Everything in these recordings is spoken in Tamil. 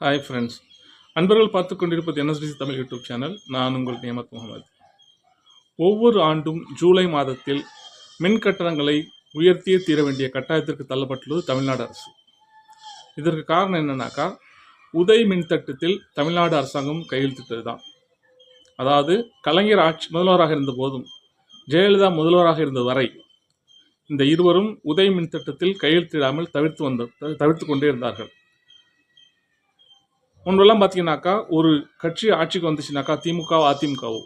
ஹாய் ஃப்ரெண்ட்ஸ் அன்பர்கள் பார்த்து கொண்டிருப்பது என்எஸ்டிசி தமிழ் யூடியூப் சேனல். நான் உங்கள் நியமத் முகமது. ஒவ்வொரு ஆண்டும் ஜூலை மாதத்தில் மின் கட்டணங்களை உயர்த்தியே தீர வேண்டிய கட்டாயத்திற்கு தள்ளப்பட்டுள்ளது தமிழ்நாடு அரசு. இதற்கு காரணம் என்னன்னாக்கா உதய் மின்தட்டத்தில் தமிழ்நாடு அரசாங்கம் கையெழுத்திட்டது தான் அதாவது கலைஞர் ஆட்சி முதல்வராக இருந்த போதும் ஜெயலலிதா முதல்வராக இருந்த வரை இந்த இருவரும் உதய் மின்திட்டத்தில் கையெழுத்திடாமல் தவிர்த்து வந்த தவிர்த்து கொண்டே இருந்தார்கள். முன்பெல்லாம் பார்த்தீங்கன்னாக்கா ஒரு கட்சி ஆட்சிக்கு வந்துச்சுனாக்கா திமுகவோ அதிமுகவோ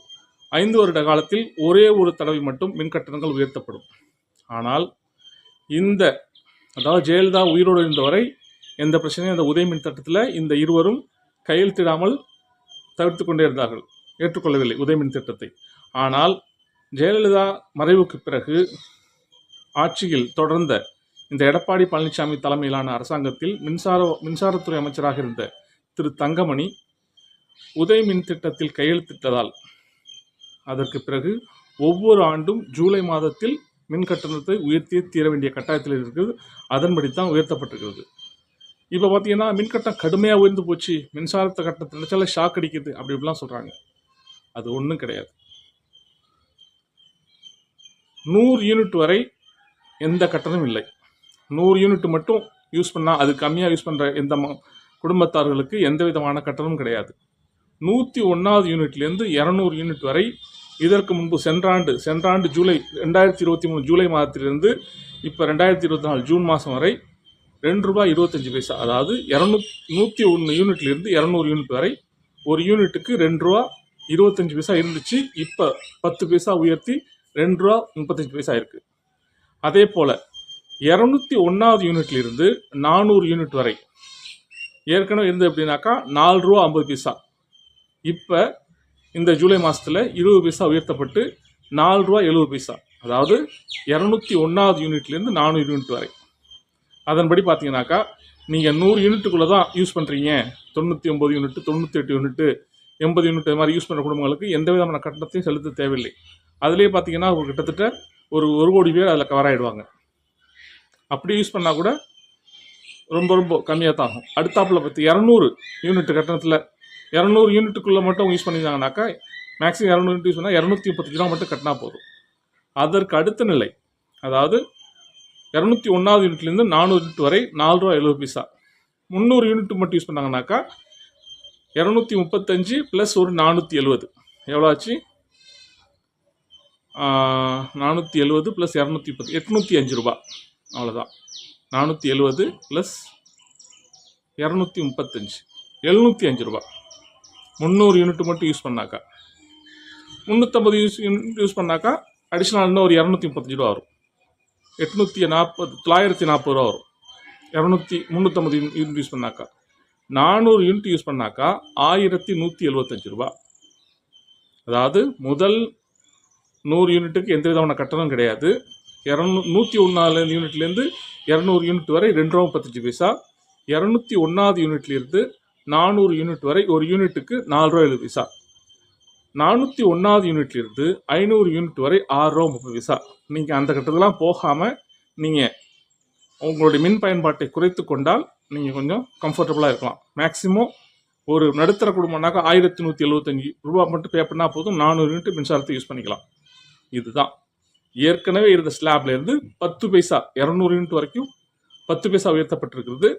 ஐந்து வருட காலத்தில் ஒரே ஒரு தடவை மட்டும் மின் கட்டணங்கள் உயர்த்தப்படும். ஆனால் இந்த அதாவது ஜெயலலிதா உயிரோடு இருந்தவரை எந்த பிரச்சனையும் அந்த உதய மின் திட்டத்தில் இந்த இருவரும் கையெழுத்திடாமல் தவிர்த்து கொண்டே இருந்தார்கள். ஏற்றுக்கொள்ளவில்லை உதய மின் திட்டத்தை ஆனால் ஜெயலலிதா மறைவுக்கு பிறகு ஆட்சியில் தொடர்ந்த இந்த எடப்பாடி பழனிசாமி தலைமையிலான அரசாங்கத்தில் மின்சார மின்சாரத்துறை அமைச்சராக இருந்த திரு தங்கமணி உதய் மின் திட்டத்தில் கையெழுத்திட்டதால் அதற்கு பிறகு ஒவ்வொரு ஆண்டும் ஜூலை மாதத்தில் மின் கட்டணத்தை உயர்த்தியே தீர வேண்டிய கட்டாயத்தில் இருக்கிறது. அதன்படி தான் உயர்த்தப்பட்டிருக்கிறது. இப்போ பார்த்தீங்கன்னா மின்கட்டம் கடுமையாக உயர்ந்து போச்சு. மின்சாரத்தை கட்டணத்தை நினச்சாலே ஷாக் அடிக்குது அப்படி இப்படிலாம் சொல்கிறாங்க அது ஒன்றும் கிடையாது. நூறு யூனிட் வரை எந்த கட்டணமும் இல்லை. நூறு யூனிட் மட்டும் யூஸ் பண்ணால் அது கம்மியாக யூஸ் பண்ணுற எந்த குடும்பத்தார்களுக்கு எந்த விதமான கட்டணமும் கிடையாது. நூற்றி ஒன்றாவது யூனிட்லேருந்து இரநூறு யூனிட் வரை இதற்கு முன்பு சென்றாண்டு சென்றாண்டு ஜூலை ரெண்டாயிரத்தி இருபத்தி மூணு ஜூலை மாதத்திலிருந்து இப்போ ரெண்டாயிரத்தி இருபத்தி நாலு ஜூன் மாதம் வரை ரெண்டு ரூபாய் இருபத்தஞ்சி பைசா அதாவது இரநூ நூற்றி ஒன்று யூனிட்லேருந்து இரநூறு யூனிட் வரை ஒரு யூனிட்டுக்கு ரெண்டு ரூபா இருபத்தஞ்சி பைசா இருந்துச்சு. இப்போ பத்து பைசா உயர்த்தி ரெண்டு ரூபா முப்பத்தஞ்சு பைசா இருக்குது அதே போல் இரநூத்தி ஒன்றாவது யூனிட்லேருந்து நானூறு யூனிட் வரை ஏற்கனவே இருந்தது அப்படின்னாக்கா நாலு ரூபா ஐம்பது பைசா. இப்போ இந்த ஜூலை மாதத்தில் இருபது பைசா உயர்த்தப்பட்டு நாலு ரூபா எழுபது பைசா. அதாவது இரநூத்தி ஒன்றாவது யூனிட்லேருந்து நானூறு யூனிட் வரை. அதன்படி பார்த்தீங்கன்னாக்கா நீங்கள் நூறு யூனிட்டுக்குள்ளே தான் யூஸ் பண்ணுறீங்க தொண்ணூற்றி ஒம்பது யூனிட்டு தொண்ணூற்றி எட்டு யூனிட்டு எண்பது யூனிட் இது மாதிரி யூஸ் பண்ணுற குடும்பங்களுக்கு எந்த விதமான கட்டணத்தையும் செலுத்த தேவையில்லை. அதுலேயே பார்த்தீங்கன்னா ஒரு கிட்டத்தட்ட ஒரு ஒரு கோடி பேர் அதில் கவர் ஆகிடுவாங்க அப்படி யூஸ் பண்ணால் கூட ரொம்ப ரொம்ப கம்மியாக தான் ஆகும் அடுத்தாப்பில் பற்றி இரநூறு யூனிட் கட்டணத்தில். இரநூறு யூனிட்டுக்குள்ளே மட்டும் யூஸ் பண்ணியிருந்தாங்கனாக்கா மேக்ஸிமம் இரநூறு யூனிட் யூஸ் பண்ணால் இரநூத்தி முப்பத்தஞ்சு ரூபா மட்டும் கட்டினா போதும். அதற்கு அடுத்த நிலை அதாவது இரநூத்தி ஒன்றாவது யூனிட்லேருந்து நானூறு யூனிட் வரை நாலு ரூபா எழுபது பைசா. முந்நூறு யூனிட் மட்டும் யூஸ் பண்ணாங்கனாக்கா இரநூத்தி முப்பத்தஞ்சு ப்ளஸ் ஒரு நானூற்றி எழுபது. எவ்வளோ ஆச்சு? நானூற்றி எழுபது ப்ளஸ் இரநூத்தி முப்பது எட்நூற்றி அஞ்சு ரூபா. அவ்வளோதான் நானூற்றி எழுபது ப்ளஸ் இரநூத்தி முப்பத்தஞ்சு. எழுநூற்றி அஞ்சு ரூபா முந்நூறு யூனிட் மட்டும் யூஸ் பண்ணாக்கா. முந்நூற்றம்பது யூஸ் யூனிட் யூஸ் பண்ணாக்கா அடிஷ்னல் இன்னும் ஒரு இரநூத்தி முப்பத்தஞ்சு ரூபா வரும். எட்நூற்றி நாற்பது தொள்ளாயிரத்தி நாற்பது ரூபா வரும். இரநூத்தி முந்நூற்றம்பது யூனிட் யூஸ் பண்ணாக்கா. நானூறு யூனிட் யூஸ் பண்ணாக்கா ஆயிரத்தி நூற்றி எழுபத்தஞ்சு ரூபா அதாவது முதல் நூறு யூனிட்டுக்கு எந்த விதமான கட்டணம் கிடையாது. இரநூ நூற்றி ஒன்றாவது யூனிட்லேருந்து இரநூறு யூனிட் வரை ரெண்டு ரூபா முப்பத்தஞ்சு பைசா. இரநூத்தி ஒன்றாவது யூனிட்லேருந்து நானூறு யூனிட் வரை ஒரு யூனிட்டுக்கு நாலு ரூபா எழுபது பைசா. நானூற்றி ஒன்றாவது யூனிட்லேருந்து ஐநூறு யூனிட் வரை ஆறு ரூபா முப்பது பைசா. நீங்கள் அந்த கட்டத்துலாம் போகாமல் நீங்கள் உங்களுடைய மின் பயன்பாட்டை குறைத்து கொண்டால் நீங்கள் கொஞ்சம் கம்ஃபர்டபுளாக இருக்கலாம். மேக்ஸிமம் ஒரு நடுத்தர குடும்பம்னாக்கா ஆயிரத்தி நூற்றி எழுபத்தஞ்சி ரூபா மட்டும் பே பண்ணால் போதும். நானூறு யூனிட் மின்சாரத்தை யூஸ் பண்ணிக்கலாம். இதுதான். ஏற்கனவே இருந்த ஸ்லாப்லேருந்து பத்து பைசா இரநூறு யூனிட் வரைக்கும் பத்து பைசா உயர்த்தப்பட்டிருக்கிறது.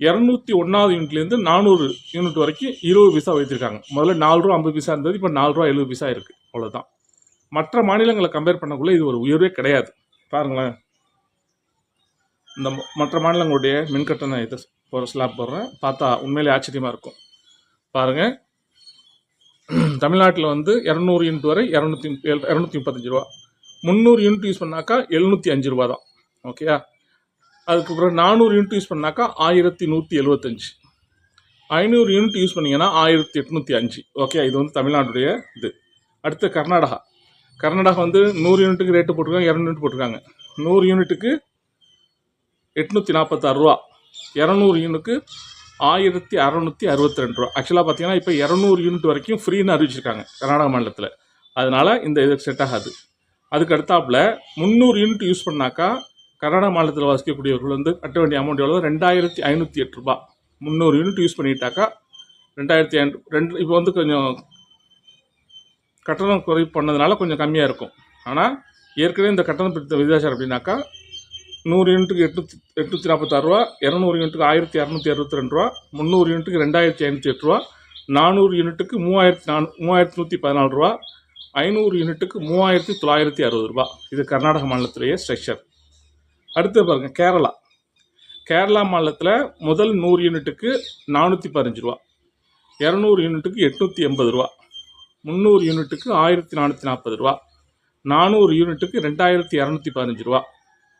இரநூத்தி ஒன்றாவது யூனிட்லேருந்து நானூறு யூனிட் வரைக்கும் இருபது பைசா உயர்த்திருக்காங்க. முதல்ல நாலு ரூபா ஐம்பது பைசா இருந்தது இப்போ நாலு ரூபா எழுபது பைசா இருக்குது அவ்வளோதான் மற்ற மாநிலங்களை கம்பேர் பண்ணக்குள்ளே இது ஒரு உயர்வே கிடையாது. பாருங்களேன். இந்த மற்ற மாநிலங்களுடைய மின்கட்டண இது போகிற ஸ்லாப் போடுறேன். பார்த்தா உண்மையிலே ஆச்சரியமாக இருக்கும். பாருங்கள் தமிழ்நாட்டில் வந்து இரநூறு யூனிட் வரை இரநூத்தி இரநூத்தி முப்பத்தஞ்சு ரூபா. முந்நூறு யூனிட் யூஸ் பண்ணாக்கா எழுநூற்றி அஞ்சு ரூபா தான் ஓகேயா அதுக்கப்புறம் நானூறு யூனிட் யூஸ் பண்ணாக்கா ஆயிரத்தி நூற்றி எழுபத்தஞ்சு ஐநூறு யூனிட் யூஸ் பண்ணீங்கன்னா ஆயிரத்தி எட்நூற்றி அஞ்சு. ஓகே இது வந்து தமிழ்நாட்டுடைய இது. அடுத்து கர்நாடகா. கர்நாடகா வந்து நூறு யூனிட்டுக்கு ரேட்டு போட்டிருக்காங்க இரநூறு யூனிட் போட்டிருக்காங்க. நூறு யூனிட்டுக்கு எட்நூற்றி நாற்பத்தாறு ரூபா. இரநூறு யூனிட்டுக்கு ஆயிரத்தி அறநூற்றி அறுபத்தி ரெண்டு ரூபா. ஆக்சுவலாக பார்த்தீங்கன்னா இப்போ இரநூறு யூனிட் வரைக்கும் ஃப்ரீன்னு அறிவிச்சிருக்காங்க கர்நாடக மாநிலத்தில். அதனால் இந்த இது செட் ஆகாது. அதுக்கு அடுத்தாப்புல முந்நூறு யூனிட் யூஸ் பண்ணாக்கா கர்நாடக மாநிலத்தில் வசிக்கக்கூடியவர்கள் வந்து கட்ட வேண்டிய அமௌண்ட் எவ்வளோ ரெண்டாயிரத்தி ஐநூற்றி எட்டு ரூபா முந்நூறு யூனிட் யூஸ் பண்ணிட்டாக்கா ரெண்டாயிரத்தி ஐநூறு ரெண்டு இப்போ வந்து கொஞ்சம் கட்டணம் குறை பண்ணதுனால கொஞ்சம் கம்மியாக இருக்கும். ஆனால் ஏற்கனவே இந்த கட்டணம் பிடித்த விகிதாச்சாரம் அப்படின்னாக்கா நூறு யூனிட்டுக்கு எட்நூத்தி எட்நூற்றி நாற்பத்தாறு ரூபா இரநூறு யூனிட்டுக்கு ஆயிரத்தி இரநூத்தி அறுபத்தி ரெண்டு ரூபா முந்நூறு யூனிட்டுக்கு ரெண்டாயிரத்தி ஐநூற்றி எட்டு ரூபா நானூறு யூனிட்டுக்கு மூவாயிரத்தி நானூ மூவாயிரத்தி நூற்றி பதினாலு ரூபா ஐநூறு யூனிட்டுக்கு மூவாயிரத்தி தொள்ளாயிரத்தி அறுபது ரூபா. இது கர்நாடக மாநிலத்திலேயே ஸ்ட்ரக்சர் அடுத்து பாருங்கள் கேரளா. கேரளா மாநிலத்தில் முதல் நூறு யூனிட்டுக்கு நானூற்றி பதினஞ்சு ரூபா. இரநூறு யூனிட்டுக்கு எட்நூற்றி எண்பது ரூபா. முந்நூறு யூனிட்டுக்கு ஆயிரத்தி நானூற்றி நாற்பது ரூபா. நானூறு யூனிட்டுக்கு ரெண்டாயிரத்தி இரநூத்தி பதினஞ்சு ரூபா.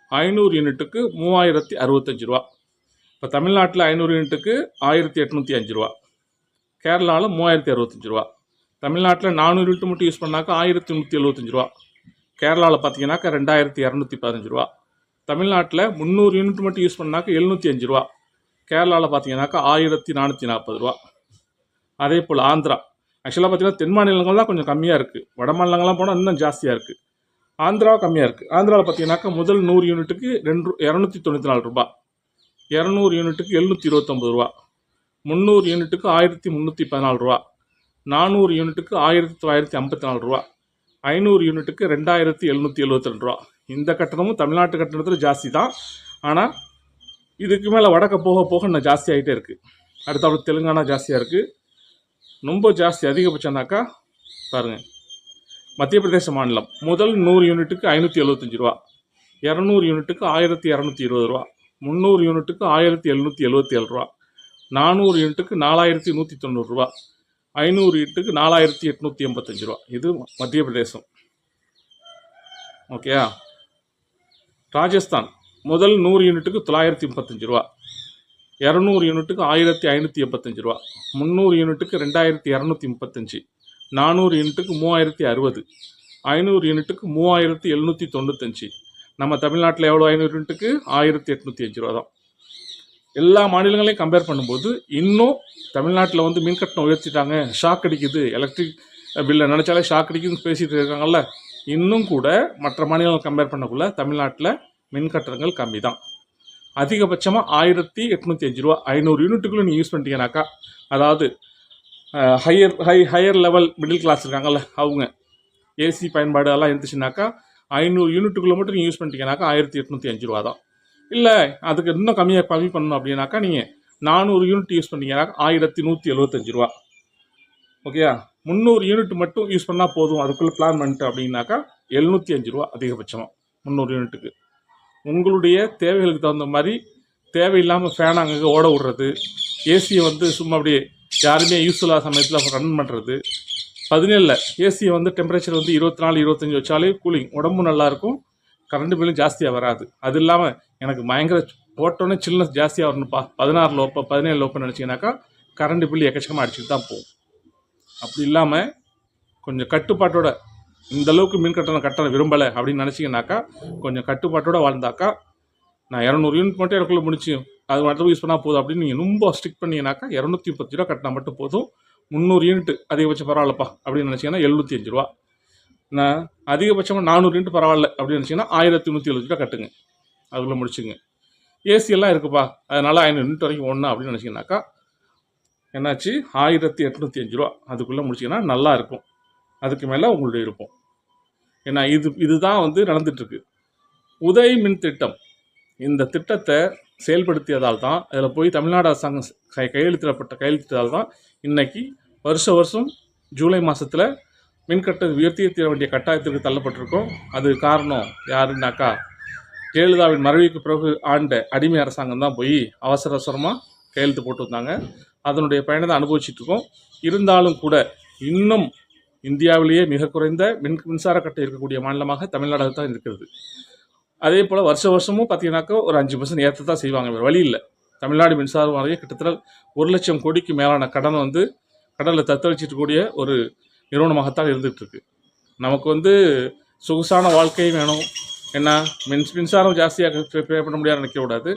ஐநூறு யூனிட்டுக்கு மூவாயிரத்தி அறுபத்தஞ்சு ரூபா. இப்போ தமிழ்நாட்டில் ஐநூறு யூனிட்டுக்கு ஆயிரத்தி எட்நூற்றி அஞ்சு ரூபா. கேரளாவில் மூவாயிரத்தி அறுபத்தஞ்சு ரூபா. தமிழ்நாட்டில் நானூறு யூனிட் மட்டும் யூஸ் பண்ணாக்கா ஆயிரத்தி நூற்றி எழுபத்தஞ்சு ரூபா. கேரளாவில் பார்த்தீங்கன்னாக்கா ரெண்டாயிரத்தி இரநூத்தி பதினஞ்சு ரூபா. தமிழ்நாட்டில் முந்நூறு யூனிட் மட்டும் யூஸ் பண்ணாக்கா எழுநூற்றி அஞ்சு ரூபா. கேரளாவில் பார்த்தீங்கன்னாக்கா ஆயிரத்தி நானூற்றி நாற்பது ரூபா. அதே போல் ஆந்திரா. ஆக்சுவலாக பார்த்தீங்கன்னா தென் மாநிலங்கள் தான் கொஞ்சம் கம்மியாக இருக்குது வட மாநிலங்கள்லாம் போனால் இன்னும் ஜாஸ்தியாக இருக்குது ஆந்திரா கம்மியாக இருக்குது ஆந்திராவில் பார்த்தீங்கன்னாக்கா முதல் நூறு யூனிட்டுக்கு ரெண்டு இரநூத்தி தொண்ணூற்றி நாலு ரூபா. இரநூறு யூனிட்டுக்கு எழுநூற்றி இருபத்தொம்பது ரூபா. முந்நூறு யூனிட்டுக்கு ஆயிரத்தி முந்நூற்றி பதினாலு ரூபா. நானூறு யூனிட்டுக்கு ஆயிரத்தி தொள்ளாயிரத்தி ஐம்பத்தி நாலு ரூபா. ஐநூறு யூனிட்டுக்கு ரெண்டாயிரத்தி எழுநூற்றி எழுபத்தி ரெண்டு ரூபா. இந்த கட்டணமும் தமிழ்நாட்டு கட்டணத்தில் ஜாஸ்தி தான். ஆனால் இதுக்கு மேலே வடக்க போக போக இன்னும் ஜாஸ்தி ஆகிட்டே இருக்குது அடுத்த தெலுங்கானா ஜாஸ்தியாக இருக்குது ரொம்ப ஜாஸ்தி அதிகபட்சம்னாக்கா பாருங்கள் மத்திய பிரதேச மாநிலம். முதல் நூறு யூனிட்டுக்கு ஐநூற்றி எழுபத்தஞ்சு ரூபா. இரநூறு யூனிட்டுக்கு ஆயிரத்தி இரநூத்தி இருபது ரூபா. முந்நூறு யூனிட்டுக்கு ஆயிரத்தி எழுநூற்றி எழுபத்தி ஏழு ரூபா. நானூறு யூனிட்டுக்கு நாலாயிரத்தி நூற்றி தொண்ணூறுரூவா ஐநூறு இட்டுக்கு நாலாயிரத்தி எட்நூற்றி எண்பத்தஞ்சு ரூபா. இது மத்திய பிரதேசம் ஓகேயா? ராஜஸ்தான். முதல் நூறு யூனிட்டுக்கு தொள்ளாயிரத்தி முப்பத்தஞ்சு ரூபா. இரநூறு யூனிட்டுக்கு ஆயிரத்தி ஐநூற்றி எண்பத்தஞ்சு ரூபா. முந்நூறு யூனிட்டுக்கு ரெண்டாயிரத்தி இரநூத்தி முப்பத்தஞ்சு. நானூறு யூனிட்டுக்கு மூவாயிரத்தி அறுபது. ஐநூறு யூனிட்டுக்கு மூவாயிரத்தி எழுநூற்றி தொண்ணூத்தஞ்சு. நம்ம தமிழ்நாட்டில் எவ்வளோ ஐநூறு யூனிட்டுக்கு? ஆயிரத்தி எட்நூற்றி அஞ்சு ரூபா தான். எல்லா மாநிலங்களையும் கம்பேர் பண்ணும்போது இன்னும் தமிழ்நாட்டில் வந்து மின் கட்டணம் உயர்த்திட்டாங்க. ஷாக் அடிக்குது. எலக்ட்ரிக் பில்லை நினச்சாலே ஷாக் அடிக்குதுன்னு பேசிகிட்டு இருக்காங்கல்ல. இன்னும் கூட மற்ற மாநிலங்கள் கம்பேர் பண்ணக்குள்ள தமிழ்நாட்டில் மின் கட்டணங்கள் கம்மி தான் அதிகபட்சமாக ஆயிரத்தி எட்நூற்றி அஞ்சு ரூபா ஐநூறு யூனிட்டுக்குள்ளே நீங்கள் யூஸ் பண்ணிட்டீங்கனாக்கா அதாவது higher high higher level middle class இருக்காங்கல்ல அவங்க ஏசி பயன்பாடு எல்லாம் இருந்துச்சுனாக்கா ஐநூறு யூனிட்டுக்குள்ளே மட்டும் நீங்கள் யூஸ் பண்ணிட்டீங்கனாக்கா ஆயிரத்தி எட்நூற்றி அஞ்சு ரூபா தான் இல்லை அதுக்கு இன்னும் கம்மியாக கம்மி பண்ணணும் அப்படின்னாக்கா நீங்கள் நானூறு யூனிட் யூஸ் பண்ணீங்கன்னாக்கா ஆயிரத்தி நூற்றி எழுபத்தஞ்சு ரூபா. ஓகேயா? முந்நூறு யூனிட் மட்டும் யூஸ் பண்ணால் போதும். அதுக்குள்ளே பிளான் பண்ணிட்டு அப்படின்னாக்கா எழுநூற்றி அஞ்சு ரூபா அதிகபட்சமாக முந்நூறு யூனிட்டுக்கு. உங்களுடைய தேவைகளுக்கு தகுந்த மாதிரி தேவையில்லாமல் ஃபேன் அங்கங்கே ஓட விடுறது. ஏசியை வந்து சும்மா அப்படியே யாருமே யூஸ் இல்லாத சமயத்தில் ரன் பண்ணுறது பதினேழில் ஏசியை வந்து டெம்பரேச்சர் வந்து இருபத்தி நாலு இருபத்தஞ்சி வச்சாலே கூலிங் உடம்பு நல்லாயிருக்கும் கரண்ட் பில்லும் ஜாஸ்தியாக வராது. அது இல்லாமல் எனக்கு பயங்கர போட்டோன்னே சில்னஸ் ஜாஸ்தியாக வரணும்ப்பா பதினாறு லோப்போ பதினேழு லோப்போ நினச்சிங்கனாக்கா கரண்ட் பில் எக்கச்சக்கமாக அடிச்சுட்டு தான் போகும். அப்படி இல்லாமல் கொஞ்சம் கட்டுப்பாட்டோட இந்த அளவுக்கு மின் கட்டணம் கட்டண விரும்பலை அப்படின்னு நினச்சிங்கனாக்கா கொஞ்சம் கட்டுப்பாட்டோட வாழ்ந்தாக்கா நான் இரநூறு யூனிட் மட்டும் எனக்குள்ளே முடிச்சு அது மட்டும் யூஸ் பண்ணால் போதும் அப்படின்னு நீங்கள் ரொம்ப ஸ்ட்ரிக் பண்ணீங்கன்னாக்கா இரநூத்தி முப்பத்தி ரூபா கட்டினா மட்டும் போதும். முந்நூறு யூனிட் அதிகபட்சம் பரவாயில்லப்பா அப்படின்னு நினச்சிங்கன்னா எழுநூற்றி அஞ்சு ரூபா. நான் அதிகபட்சமாக நானூறு ரெண்டு பரவாயில்ல அப்படின்னு நினச்சிங்கன்னா ஆயிரத்தி நூற்றி எழுபது ரூபா கட்டுங்க. அதுக்குள்ளே முடிச்சுங்க. ஏசியெல்லாம் இருக்குப்பா. அதனால் ஐநூறு யூனிட் வரைக்கும் ஒன்று அப்படின்னு நினச்சிங்கனாக்கா என்னாச்சு? ஆயிரத்தி எட்நூற்றி அஞ்சு ரூபா. அதுக்குள்ளே முடிச்சிங்கன்னா நல்லா இருக்கும். அதுக்கு மேலே உங்களுடைய இருக்கும் ஏன்னா இது இதுதான் வந்து நடந்துட்டுருக்கு. உதய் மின் திட்டம். இந்த திட்டத்தை செயல்படுத்தியதால் தான் அதில் போய் தமிழ்நாடு அரசாங்கம் கையெழுத்திடப்பட்ட கையெழுத்திட்டதால் தான் இன்னைக்கு வருஷ வருஷம் ஜூலை மாதத்தில் மின்கட்டணம் உயர்த்தியே தீர வேண்டிய கட்டாயத்திற்கு தள்ளப்பட்டிருக்கோம். அது காரணம் யாருன்னாக்கா ஜெயலலிதாவின் மறைவுக்கு பிறகு ஆண்ட அடிமை அரசாங்கம் தான் போய் அவசர அவசரமாக கையெழுத்து போட்டு வந்தாங்க. அதனுடைய பயணத்தை அனுபவிச்சுட்டு இருக்கோம். இருந்தாலும் கூட இன்னும் இந்தியாவிலேயே மிக குறைந்த மின் மின்சார கட்டை இருக்கக்கூடிய மாநிலமாக தமிழ்நாடு தான் இருக்கிறது. அதே போல் வருஷ வருஷமும் பார்த்தீங்கன்னாக்கா ஒரு அஞ்சு பர்சன்ட் ஏற்ற தான் செய்வாங்க. வேறு வழி இல்லை. தமிழ்நாடு மின்சார வாரியம் கிட்டத்தட்ட ஒரு லட்சம் கோடிக்கு மேலான கடன் வந்து கடலில் தத்தளிச்சிட்டு கூடிய ஒரு நிறுவனமாகத்தான் இருந்துகிட்டு இருக்கு நமக்கு வந்து சொகுசான வாழ்க்கையும் வேணும். என்ன? மின் மின்சாரம் ஜாஸ்தியாக பே பண்ண முடியாது நினைக்கக்கூடாது.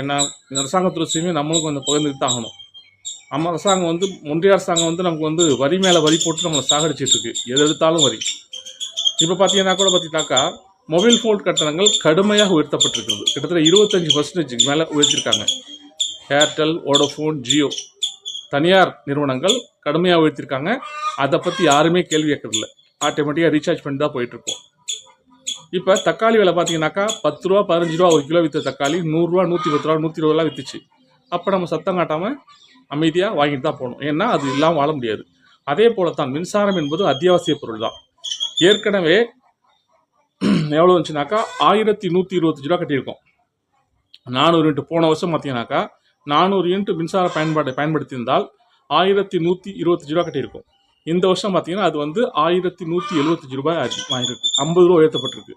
ஏன்னா இந்த அரசாங்கத்துறையுமே நம்மளும் கொஞ்சம் பகிர்ந்துட்டு தான் ஆகணும். நம்ம அரசாங்கம் வந்து ஒன்றிய அரசாங்கம் வந்து நமக்கு வந்து வரி மேலே வரி போட்டு நம்மளை சாகடிச்சிட்டு இருக்கு எது எடுத்தாலும் வரி. இப்போ பார்த்தீங்கன்னா கூட பார்த்தீங்கன்னாக்கா மொபைல் ஃபோன் கட்டணங்கள் கடுமையாக உயர்த்தப்பட்டிருக்கிறது. கிட்டத்தட்ட இருபத்தஞ்சி பர்சன்டேஜுக்கு மேலே உயர்த்திருக்காங்க. ஏர்டெல் வோடஃபோன் ஜியோ தனியார் நிறுவனங்கள் கடுமையாக உயர்த்திருக்காங்க அதை பற்றி யாருமே கேள்வி கேட்கறதில்ல. ஆட்டோமேட்டிக்காக ரீசார்ஜ் பண்ணி தான் போயிட்டுருக்கோம். இப்போ தக்காளி விலை பார்த்தீங்கன்னாக்கா பத்து ரூபா பதினஞ்சு ரூபா ஒரு கிலோ விற்ற தக்காளி நூறுரூவா நூற்றி பத்து ரூபா நூற்றி இருபது ரூபா விற்றுச்சு அப்போ நம்ம சத்தம் காட்டாமல் அமைதியாக வாங்கிட்டு தான் போகணும். ஏன்னா அது இல்லாமல் வாழ முடியாது. அதே போல தான் மின்சாரம் என்பது அத்தியாவசிய பொருள் தான் ஏற்கனவே எவ்வளோ இருந்துச்சுனாக்கா ஆயிரத்தி நூற்றி இருபத்தஞ்சு ரூபா கட்டியிருக்கோம். நானூறு யூனிட் போன வருஷம் பார்த்தீங்கன்னாக்கா நானூறு யூனிட் மின்சார பயன்பாடு பயன்படுத்தியிருந்தால் ஆயிரத்தி நூற்றி இருபத்தஞ்சு ரூபா கட்டியிருக்கும். இந்த வருஷம் பார்த்தீங்கன்னா அது வந்து ஆயிரத்தி நூற்றி எழுபத்தஞ்சு ரூபாய் ஆயிருக்கு ஐம்பது ரூபா உயர்த்தப்பட்டிருக்கு.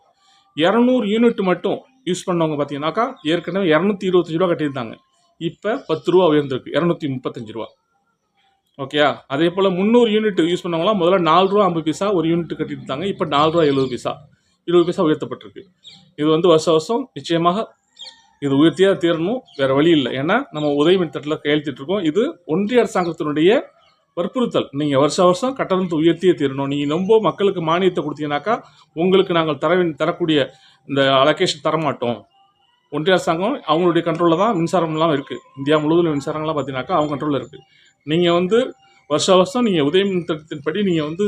இரநூறு யூனிட் மட்டும் யூஸ் பண்ணவங்க பார்த்தீங்கன்னாக்கா ஏற்கனவே இரநூத்தி இருபத்தஞ்சு ரூபா கட்டியிருந்தாங்க. இப்போ பத்து ரூபா உயர்ந்திருக்கு இரநூத்தி முப்பத்தஞ்சு ரூபா ஓகேயா? அதே போல் முந்நூறு யூனிட் யூஸ் பண்ணவங்களாம் முதல்ல நாலு ரூபா ஐம்பது பைசா ஒரு யூனிட் கட்டியிருந்தாங்க இப்போ நாலு ரூபா எழுபது பைசா இருபது பைசா உயர்த்தப்பட்டிருக்கு. இது வந்து வருஷம் வருஷம் நிச்சயமாக இது உயர்த்தியாக தீரணும் வேறு வழி இல்லை. ஏன்னா நம்ம உதவி மின்தட்டில் கையெழுத்திட்டு இருக்கோம். இது ஒன்றிய அரசாங்கத்தினுடைய வற்புறுத்தல். நீங்கள் வருஷ வருஷம் கட்டணத்தை உயர்த்தியே தீரணும். நீங்கள் ரொம்ப மக்களுக்கு மானியத்தை கொடுத்தீங்கன்னாக்கா உங்களுக்கு நாங்கள் தர தரக்கூடிய இந்த அலோகேஷன் தரமாட்டோம். ஒன்றிய அரசாங்கம் அவங்களுடைய கண்ட்ரோலில் தான் மின்சாரம்லாம் இருக்குது இந்தியா முழுவதும் மின்சாரங்கள்லாம் பார்த்தீங்கன்னாக்கா அவங்க கண்ட்ரோலில் இருக்குது நீங்கள் வந்து வருஷ வருஷம் நீங்கள் உதவி மின் திட்டத்தின்படி நீங்கள் வந்து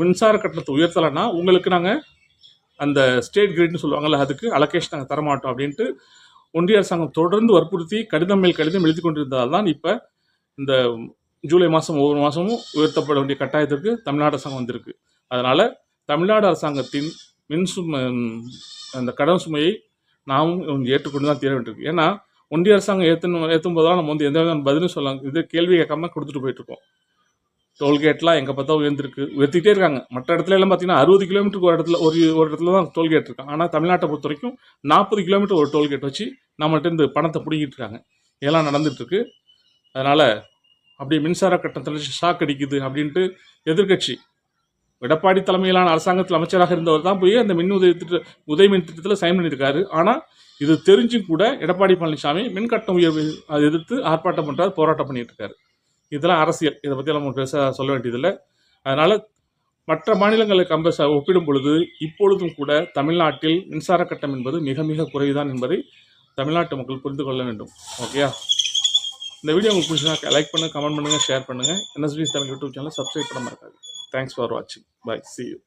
மின்சார கட்டணத்தை உயர்த்தலைன்னா உங்களுக்கு நாங்கள் அந்த ஸ்டேட் கிரிட்னு சொல்லுவாங்கள்ல அதுக்கு அலோகேஷன் நாங்கள் தரமாட்டோம் அப்படின்ட்டு ஒன்றிய அரசாங்கம் தொடர்ந்து வற்புறுத்தி கடிதம் மேல் கடிதம் எழுதி கொண்டிருந்ததால் தான் இப்போ இந்த ஜூலை மாதம் ஒவ்வொரு மாதமும் உயர்த்தப்பட வேண்டிய கட்டாயத்திற்கு தமிழ்நாடு அரசாங்கம் வந்திருக்கு. அதனால் தமிழ்நாடு அரசாங்கத்தின் மின்சும அந்த கடன் சுமையை நாமும் ஏற்றுக்கொண்டு தான் தீர வேண்டியிருக்கு. ஏன்னா ஒன்றிய அரசாங்கம் ஏற்றணும் ஏற்றும் போதெல்லாம் நம்ம வந்து எந்த விதமான பதிலும் சொல்லலாம். இது கேள்வி கேட்காம கொடுத்துட்டு போயிட்டுருக்கோம் டோல்கேட்லாம் எங்கே பார்த்தா உயர்ந்திருக்கு. உயர்த்திக்கிட்டே இருக்காங்க. மற்ற இடத்துல எல்லாம் பார்த்தீங்கன்னா அறுபது கிலோமீட்டருக்கு ஒரு இடத்துல ஒரு ஒரு இடத்துல தான் டோல்கேட் இருக்கும் ஆனால் தமிழ்நாட்டை பொறுத்த வரைக்கும் நாற்பது கிலோமீட்டர் ஒரு டோல்கேட் வச்சு நம்மள்ட்ட பணத்தை பிடிங்கிட்டு இருக்காங்க. இதெல்லாம் நடந்துகிட்ருக்கு அதனால் அப்படி மின்சார கட்டணத்தில் ஷாக் அடிக்குது அப்படின்ட்டு எதிர்க்கட்சி எடப்பாடி தலைமையிலான அரசாங்கத்தில் அமைச்சராக இருந்தவர் தான் போய் அந்த மின் உதவி திட்ட உதவி மின் திட்டத்தில் சைன் பண்ணியிருக்காரு. ஆனால் இது தெரிஞ்சும் கூட எடப்பாடி பழனிசாமி மின் கட்டண உயர்வு அதை எதிர்த்து ஆர்ப்பாட்டம் பண்ணுறாரு போராட்டம் பண்ணிட்டு இருக்காரு. இதெல்லாம் அரசியல். இதை பற்றி நம்ம பெருசாக சொல்ல வேண்டியதில்லை. அதனால் மற்ற மாநிலங்களை கம்பேர் ஒப்பிடும் பொழுது இப்பொழுதும் கூட தமிழ்நாட்டில் மின்சார கட்டம் என்பது மிக மிக குறைவுதான் என்பதை தமிழ்நாட்டு மக்கள் புரிந்து கொள்ள வேண்டும். ஓகேயா இந்த வீடியோ உங்களுக்கு பிடிச்சா லைக் பண்ணுங்கள் கமெண்ட் பண்ணுங்கள் ஷேர் பண்ணுங்கள் NSP Tamil YouTube channel subscribe பண்ண மறக்காது தேங்க்ஸ் ஃபார் வாட்சிங் பை சி யூ